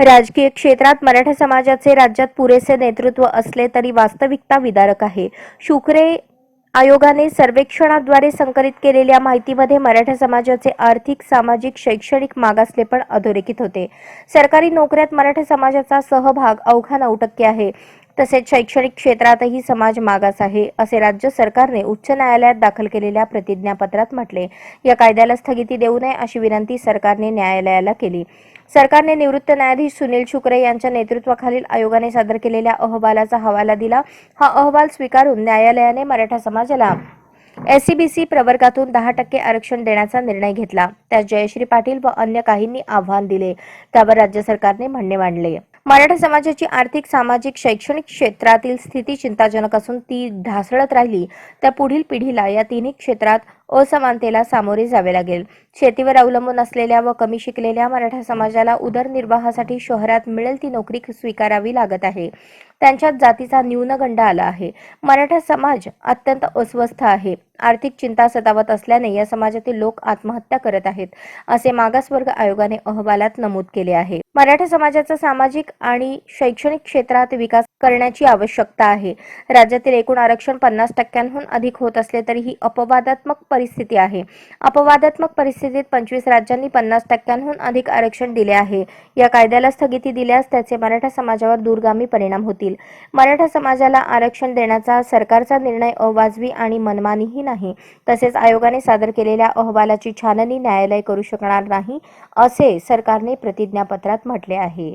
राजकीय क्षेत्रात मराठा समाजाचे राज्यात पुरेसे नेतृत्व असले तरी वास्तविकता विदारक आहे. शुक्रे आयोगाने सर्वेक्षणाद्वारे संकलित केलेल्या माहितीमध्ये मराठा समाजाचे आर्थिक सामाजिक शैक्षणिक मागासलेपण अधोरेखित होते. सरकारी नोकऱ्यात मराठा समाजाचा सहभाग अवघा नऊ टक्के आहे. तसेच शैक्षणिक क्षेत्रातही समाज मागास आहे असे राज्य सरकारने उच्च न्यायालयात दाखल केलेल्या प्रतिज्ञापत्रात म्हटले. या कायद्याला स्थगिती देऊ नये अशी विनंती सरकारने न्यायालयाला केली. सरकारने निवृत्त न्यायाधीश सुनील शुक्रे यांच्या नेतृत्वाखालील आयोगाने सादर केलेल्या अहवालाचा हवाला दिला. हा अहवाल स्वीकारून न्यायालयाने मराठा समाजाला एससीबीसी प्रवर्गातून दहा टक्के आरक्षण देण्याचा निर्णय घेतला. त्यास जयश्री पाटील व अन्य काहींनी आव्हान दिले. त्यावर राज्य सरकारने म्हणणे मांडले. मराठा समाजाची आर्थिक सामाजिक शैक्षणिक क्षेत्रातील स्थिती चिंताजनक असून ती ढासळत राहिली. त्या पुढील पिढीला या तिन्ही क्षेत्रात असमानतेला सामोरे जावे लागेल. शेतीवर अवलंबून असलेल्या व कमी शिकलेल्या मराठा समाजाला उदरनिर्वाहासाठी शहरात मिळेल ती नोकरी स्वीकारावी लागत आहे. त्यांच्यात जातीचा न्यूनगंड आला आहे. मराठा समाज अत्यंत अस्वस्थ आहे. आर्थिक चिंता सतावत असल्याने या समाजातील लोक आत्महत्या करत आहेत असे मागासवर्ग आयोगाने अहवालात नमूद केले आहे. मराठा समाजाचा सामाजिक आणि शैक्षणिक क्षेत्रात विकास करण्याची आवश्यकता आहे. राज्यातील एकूण आरक्षण पन्नास टक्क्यांहून अधिक होत असले तरी ही अपवादात्मक परिस्थिती आहे. अपवादात्मक परिस्थितीत पंचवीस राज्यांनी पन्नास टक्क्यांहून अधिक आरक्षण दिले आहे. या कायद्याला स्थगिती दिल्यास त्याचे मराठा समाजावर दूरगामी परिणाम होतील. मराठा समाजाला आरक्षण देण्याचा सरकारचा निर्णय अवाजवी आणि मनमानीही नाही. तसेच आयोगाने सादर केलेल्या अहवालाची छाननी न्यायालय करू शकणार नाही असे सरकारने प्रतिज्ञापत्रात म्हटले आहे.